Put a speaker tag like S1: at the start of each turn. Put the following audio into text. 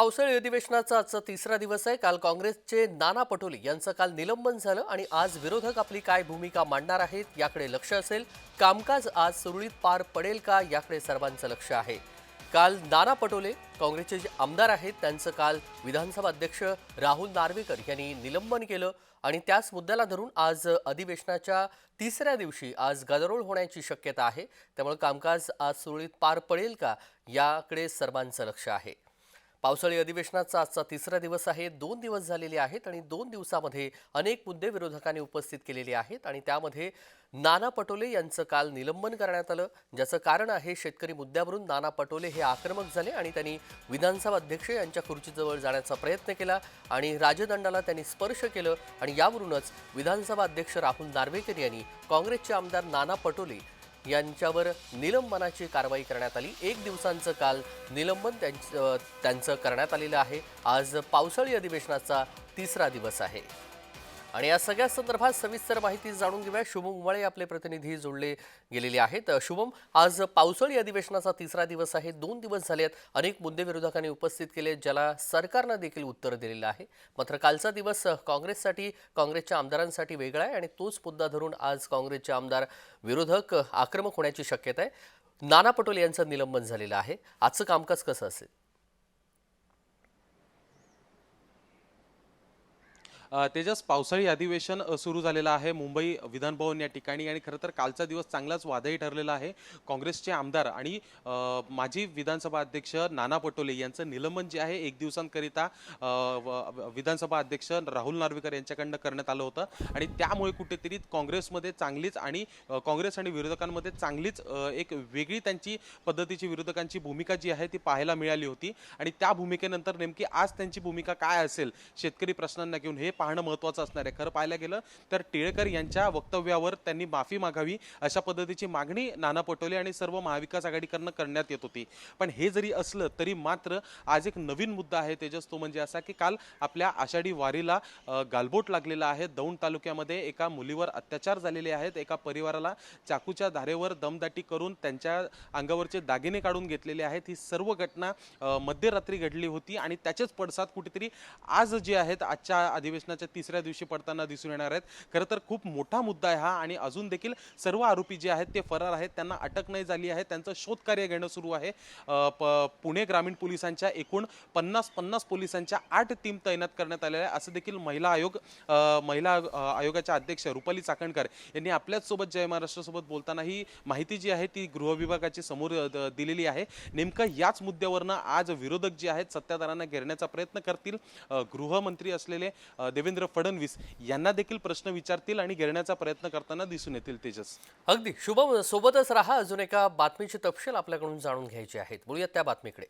S1: पावसाळी अधिवेशनाचा आजचा तिसरा दिवस आहे. काल काँग्रेसचे नाना पटोले यांचं काल निलंबन झालं आणि आज विरोधक आपली काय भूमिका मांडणार आहेत याकडे लक्ष असेल. कामकाज आज सुरळीत पार पडेल का याकडे सर्वांचं लक्ष आहे. काल नाना पटोले काँग्रेसचे जे आमदार आहेत त्यांचं काल विधानसभा अध्यक्ष राहुल नार्वेकर यांनी निलंबन केलं आणि त्याच मुद्द्याला धरून आज अधिवेशनाच्या तिसऱ्या दिवशी आज गदारोळ होण्याची शक्यता आहे. त्यामुळे कामकाज आज सुरळीत पार पडेल का याकडे सर्वांचं लक्ष आहे. पावसाळी अधिवेशनाचा आजचा तिसरा दिवस आहे. दोन दिवस झालेले आहेत आणि दोन दिवसामध्ये अनेक मुद्दे विरोधकांनी उपस्थित केलेले आहेत आणि त्यामध्ये नाना पटोले यांचं काल निलंबन करण्यात आलं. ज्याचं कारण आहे शेतकरी मुद्द्यावरून नाना पटोले हे आक्रमक झाले आणि त्यांनी विधानसभा अध्यक्ष यांच्या खुर्चीजवळ जाण्याचा प्रयत्न केला आणि राजदंडाला त्यांनी स्पर्श केलं आणि यावरूनच विधानसभा अध्यक्ष राहुल नार्वेकर यांनी काँग्रेसचे आमदार नाना पटोले यांच्यावर निलंबनाची कारवाई करण्यात आली. एक दिवसांचं काल निलंबन त्यांचं त्यांचं करण्यात आलेलं आहे. आज पावसाळी अधिवेशनाचा तिसरा दिवस आहे. आणि या सगळ्या संदर्भात सविस्तर माहिती जाणून घेऊया. शुभम उमाळे आपले प्रतिनिधी जोडले गेलेले आहेत. शुभम आज पावसाळी अधिवेशनाचा तिसरा दिवस आहे. दोन दिवस झाले आहेत. अनेक मुद्दे विरोधकांनी उपस्थित केले ज्याला सरकारनं देखील उत्तर दिलेलं आहे. मात्र कालचा दिवस काँग्रेससाठी काँग्रेसच्या आमदारांसाठी वेगळा आहे आणि तोच मुद्दा धरून आज काँग्रेसचे आमदार विरोधक आक्रमक होण्याची शक्यता आहे. नाना पटोले यांचं निलंबन झालेलं आहे. आजचं कामकाज कसं असेल?
S2: तेजस पावसाळी अधिवेशन सुरू झालेलं आहे. मुंबई विधानभवन या ठिकाणी आणि खरं तर कालचा दिवस चांगलाच वादही ठरलेला आहे. काँग्रेसचे आमदार आणि माजी विधानसभा अध्यक्ष नाना पटोले यांचं निलंबन जे आहे एक दिवसांकरिता व- विधानसभा अध्यक्ष राहुल नार्वेकर यांच्याकडनं करण्यात आलं होतं. आणि त्यामुळे कुठेतरी काँग्रेसमध्ये चांगलीच आणि काँग्रेस आणि विरोधकांमध्ये चांगलीच एक वेगळी त्यांची पद्धतीची विरोधकांची भूमिका जी आहे ती पाहायला मिळाली होती. आणि त्या भूमिकेनंतर नेमकी आज त्यांची भूमिका काय असेल शेतकरी प्रश्नांना घेऊन हे पाहणं महत्त्वाचं असणार आहे. खरं पाहायला गेलं तर टिळेकर यांच्या वक्तव्यावर त्यांनी माफी मागावी अशा पद्धतीची मागणी नाना पटोले आणि सर्व महाविकास आघाडीकडनं करण्यात येत होती. पण हे जरी असलं तरी मात्र आज एक नवीन मुद्दा आहे तेजस तो म्हणजे असा की काल आपल्या आषाढी वारीला गालबोट लागलेला आहे. दौंड तालुक्यामध्ये एका मुलीवर अत्याचार झालेले आहेत. एका परिवाराला चाकूच्या धारेवर दमदाटी करून त्यांच्या अंगावरचे दागिने काढून घेतलेले आहेत. ही सर्व घटना मध्यरात्री घडली होती आणि त्याचेच पडसाद कुठेतरी आज जे आहेत आजच्या अधिवेशनाच्या तिसऱ्या दिवशी पडताना दिसून येणार आहेत. खरं तर खूप मोठा मुद्दा आहे हा आणि अजून देखील सर्व आरोपी जे आहेत ते फरार आहेत. त्यांना अटक नाही झाली आहे. त्यांचं शोधकार्य घेणं सुरू आहे. प- पुणे ग्रामीण पोलिसांच्या एकूण पन्नास पन्नास पोलिसांच्या आठ टीम तैनात करण्यात आलेल्या आहे असं देखील महिला आयोग महिला आयोगाच्या अध्यक्ष रुपाली चाकणकर यांनी आपल्याच सोबत जय महाराष्ट्रासोबत बोलताना ही माहिती जी आहे ती गृहविभागाची समोर दिलेली आहे. नेमकं याच मुद्द्यावरनं आज विरोधक जे आहेत सत्ताधारांना घेरण्याचा प्रयत्न करतील. गृहमंत्री असलेले देवेंद्र फडणवीस यांना देखील प्रश्न विचारतील आणि घेरण्याचा प्रयत्न करताना दिसून येतील तेजस.
S1: अगदी. शुभम सोबतच राहा अजून एका बातमीचे तपशील आपल्याकडून जाणून घ्यायचे आहेत. बोलूयात त्या बातमीकडे.